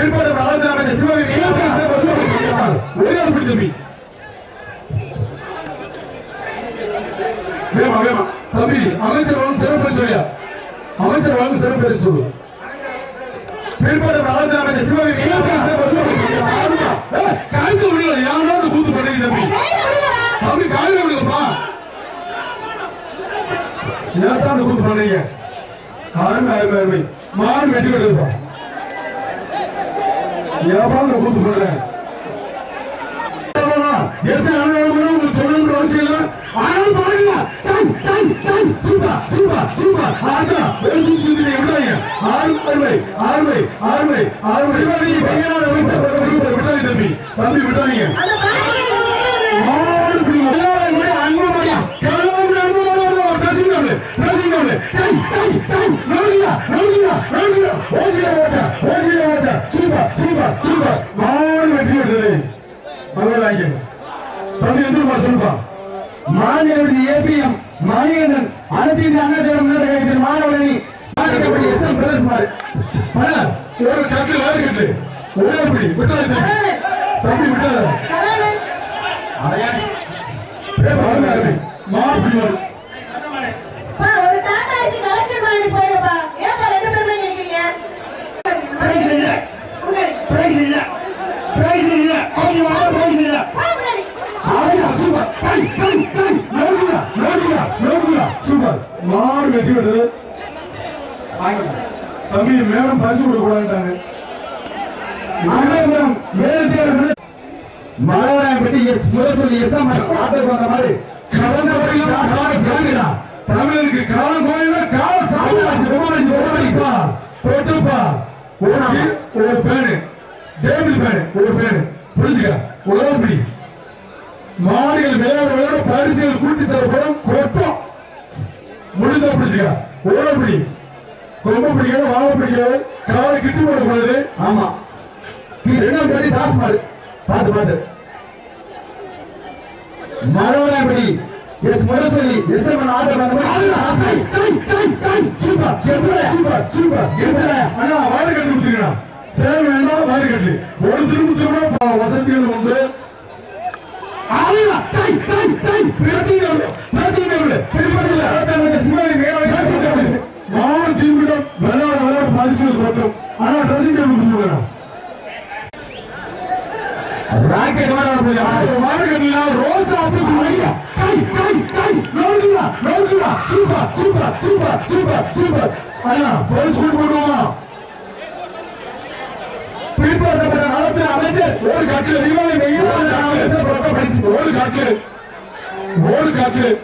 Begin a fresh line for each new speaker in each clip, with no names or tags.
பிற்பட வளர்ந்த சிவகங்கை ஒரே ஒரு பிடி தம்பி. வேமா வேமா. தம்பி அமைச்சர் வாங்க சிறப்பு சொல்லியா? அமைச்சர் வாங்க சிறப்பு சொல்லு. பிற்பட வளர்ந்த சிவகங்கை காய்ச்சல் முடியல யாராவது கூத்து பண்ணுங்க தம்பி தம்பி காலையில விடுங்கப்பா ஏத்தான் அந்த கூத்து பண்ணீங்க அருமை அருமை அருமை மாடு வெட்டி விடுங்கப்பா ஏப்பா அந்த கூத்து பண்றேன் எஸ் அனுபவம் உங்களுக்கு சொல்லணும்னு அவசியம் இல்ல ஆனால் பாருங்க டன் டன் டன் சூப்பர் சூப்பர் சூப்பர் ஆச்சா ஒரு சுத்தி சுத்தி விடாதீங்க ஆறு
மாநிலவின் ஏபிஎம் மணிகண்டன் அனைத்து இந்திய அண்ணா மாணவரணி
மாணிக்கப்படி எஸ் எம் பிரதேஷ் மாறு பல ஒரு கட்டு வேறு கட்டு ஒரே பிடி விட்டாது தம்பி. விட்டாது
கலாமன்
தம்பி மேலும் பரிசு கொடுக்க கூடாதுட்டாங்க
அனைவரும் வேலைத்தேர்வு
S Murasoli S M auto வந்த மாதிரி சாமிடா தமிழருக்கு காலம் ரொம்ப தொட்டுப்பா ஒரு ஃபேனு டேபிள் ஃபேனு ஒரு ஃபேனு புரிஞ்சுக்க? பிடி. மாடுகள் வேற வேற பரிசுகள் கூட்டி தரப்படும். கொட்டம். முடிந்த பிடிச்சுக்க ஒரு பிடி. ரொம்ப பிடிக்காது வாழ பிடிக்காது காலை கிட்டி போடக்கூடாது
ஆமா.
கிருஷ்ணபடி தாஸ் மாடு. பாத்து பாத்து. மனோராபடி எஸ் முரசொலி எஸ் எம் ஆட்டம் அந்த சூப்பர் சூப்பர் சூப்பர் சூப்பர். அண்ணா வாழை கட்டு கொடுத்துருக்கா தேவை வேண்டாம் வாழை கட்டு. ஒரு திரும்ப திரும்ப வசதிகள் உண்டு. ஆளுநர், டேய், டேய், டேய், பேசுகிறவர்களே, பேசுகிறவர்களே, ராக்கெட் வர போய் மார்க்கெட்ல ரோஸ் ஆப்பிள் ஐயா டை டை டை நோடுடா நோடுடா super super super super super. அண்ணா போலீஸ் கூட்டு போடுவோமா பிடிப்பட்ட நலத்தில் அமைச்சர் ஒரு காட்டில் இவனை மெய்யான பரிசு. ஒரு காட்டில் ஒரு காட்டில்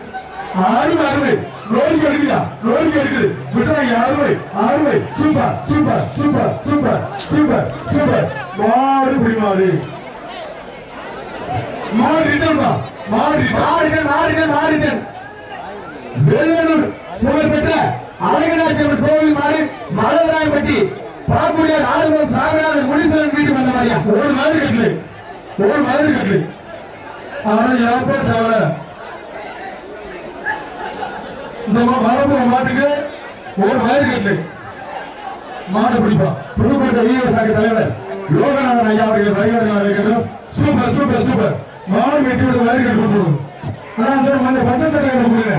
அருமை அருமை. லோரி எடுக்குதா? லோரி எடுக்குது. விட்டுறாங்க அருமை அருமை. Super super super super super super. மாடு பிடி மாடு மாடு ரிட்டர்ன் பா மாடு மாடுகள் மாடுகள் மாடுகள் வேலூர் புகழ்பெற்ற அழகநாச்சியம்மன் கோவில் மாடு மலவராயப்பட்டி பாக்குடியார் ஆறுமுகம் சாமிநாதன் முனீஸ்வரன் வீட்டுக்கு வந்த மாதிரியா? ஒரு மாதிரி கட்டலை. ஒரு மாதிரி கட்டலை. ஆனா யாப்பா சவர இந்த வரப்போற மாட்டுக்கு ஒரு மாதிரி கட்டலை. மாடு பிடிப்பா. புதுக்கோட்டை சங்க தலைவர் லோகநாதன் ஐயா அவர்கள் வருகிறார்கள் சூப்பர் சூப்பர் சூப்பர் மாடு வெட்டி விட மாதிரி கட்டு கொடுக்கணும் ஆனா அந்த அந்த தடவை கொடுங்க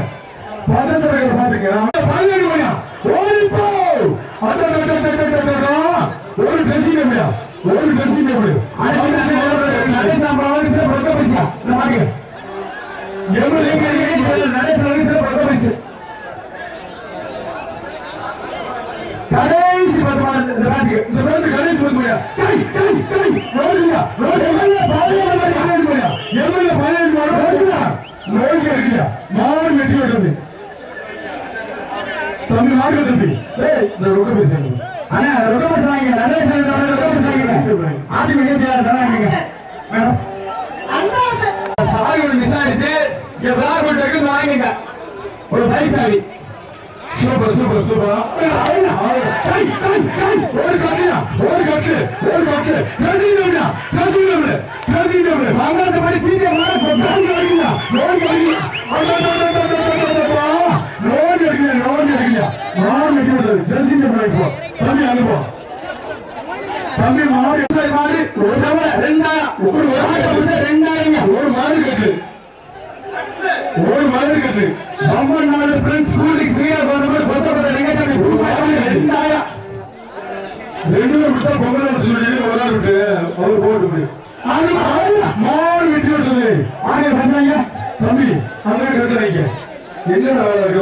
பச்சை தடவை பாத்துக்க பதினேழு மணியா ஓடிப்போ அந்த ஒரு டெசிங் எப்படியா ஒரு டெசிங் எப்படி நடேசன் தம்பி மாட்டு தம்பி. ஏய் இந்த ரொக்க பேசுங்க
அண்ணா. ரொக்க பேசுறாங்க வாங்கிங்க நிறைய சேர்ந்து ரொக்க பேசுறாங்க வாங்கிங்க ஆதி மிகச்சியார் தராங்க மேடம்.
அன்பரசன்
சாகியோட விசாரிச்சு என் விளாட் இருக்கு வாங்கிங்க ஒரு பைக் சாவி. Super super super. டேய் டேய் டேய் ஒரு கட்டுடா ஒரு கட்டு ஒரு கட்டு. ரசீது டேபிள் ரசீது டேபிள் ரசீது டேபிள் மங்களத்தை படி தீங்க மாற கொண்டாந்து அடிக்கல லோன் அடிக்கலாம் லோன் அடிக்கல லோன் அடிக்கல லோன் அடிக்கல தம்பி அனுபவம். தம்பி மாடு விவசாயி மாடு ஒரு ரெண்டாயிரம். ஒரு ரெண்டாயிரங்க. ஒரு மாடு கட்டு. ஒரு மாடு கட்டு. அம்மன் நாடு பிரின்ஸ் ஸ்கூல் ஸ்ரீயா போன மாதிரி கொத்த கொத்த ரெங்கச்சாமி ரெண்டாயிரம். ரெண்டு பேர் விட்டா பொங்கல் எடுத்து சொல்லி ஒரு ஆள் விட்டு அவர் போட்டு அது மாடு வெட்டி விட்டது ஆங்க பண்ணாங்க தம்பி அங்க கட்டுறாங்க என்னடா இருக்கு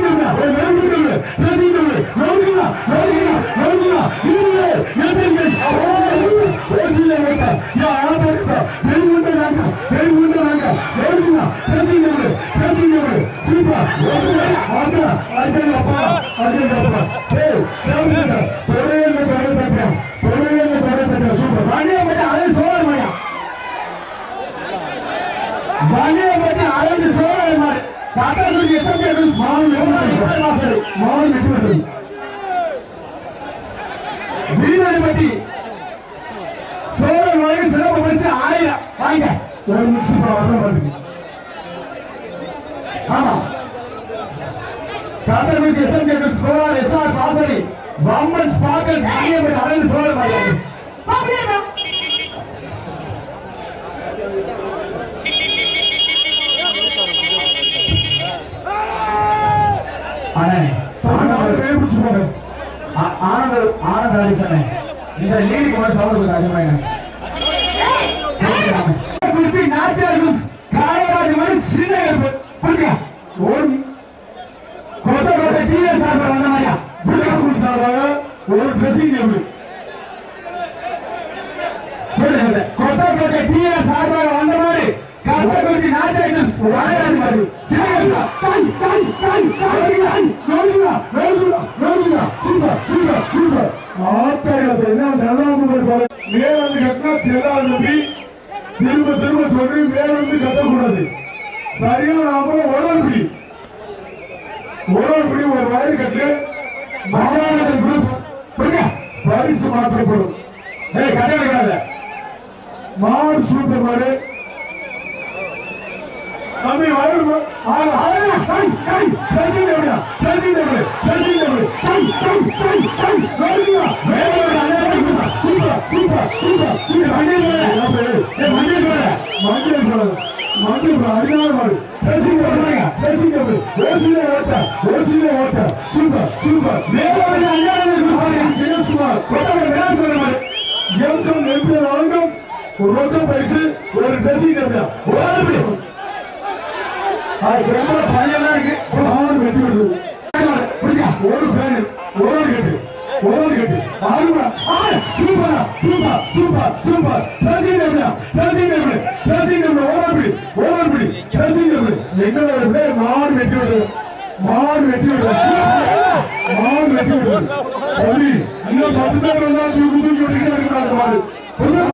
சூப்பர் மணியா வணிகப்பட்டி அரண்டு சோழர் மாடு காட்டாக்குடி எஸ்எம்கே மாடு மாடு வெற்றி பெற்றது வீரடிப்பட்டி சோழர் மாடு சிறப்பு பரிசு ஆயிரம் வாங்க ஒரு மிக்சி வர மாட்டுக்கு ஆமா காட்டாக்குடி எஸ்எம்கே சோழர் எஸ்ஆர் பாசரி பம்மன் ஸ்பாக்கர்ஸ் வணிகப்பட்டி அரண்டு சோழர் மாடு
பா பின்னாடி பா
அண்ணே
ஆனந்த
ஆ- ஆனந்த ஆனந்த அடிசனே இந்த லீடுக்கு மட்டும் சவுண்ட் கொஞ்சம் அதிகமாக
சின்ன கருப்பு ஒரு கோட்டை கோட்டை டிஎல் சார்பாக வந்த மாதிரியா? புரியா சார்பாக ஒரு ட்ரெஸ்ஸிங் டேபிள் கோட்டை கோட்டை டிஎல் சார்பாக வந்த மாதிரி காட்டாக்குடி நாச்சியார் வாழையாடி மாதிரி சின்ன கருப்பா தாய் தாய் தாய் நோடுங்களா நோடுங்களா நோடுங்களா சூப்பர் சூப்பர் சூப்பர். ஆத்தாயிரத்தை என்ன நல்லா பாரு மேல வந்து கட்டினா செல்லாது திரும்ப திரும்ப சொல்லி மேலிருந்து கட்டக்கூடாது. சரியான நாம உடல்பிடி உடல்பிடி ஒரு வயிறு கட்டு. மகாநகர் குரூப்ஸ் புரியுதா? பரிசு மாற்றப்படும் ஏய் கட்ட மாடு சூப்பர் மாடு. தம்பி வயிறு மா- ஆளு, கை, கை, dressing table, dressing table, dressing table, கை, கை, கை, கை, எம்கம் எம்பி வழங்கும் ஒரு ரொக்க பரிசு ஒரு ட்ரெஸ்ஸிங் டேபிள் ஓடுது அது ரொம்ப பையெல்லாம் இருக்கு. ஆறு வெட்டி விடுது. ஒரு ஃபேன் ஒரு கட்டு ஒரு கட்டு. ஆறு super super super super dressing table dressing table dressing table ஒரு ஆள் பிடி ஒரு ஆள் பிடி ட்ரெஸ்ஸிங் டேபிள் எங்களை விட மாடு வெட்டி விடுது. மாடு வெட்டி விடுது. மாடு வெட்டி விடுது. தம்பி இன்னும் பத்து பேர் வந்தா தூக்கி தூக்கி விட்டுக்கிட்டே இருக்கக்கூடாது மாடு. কোনো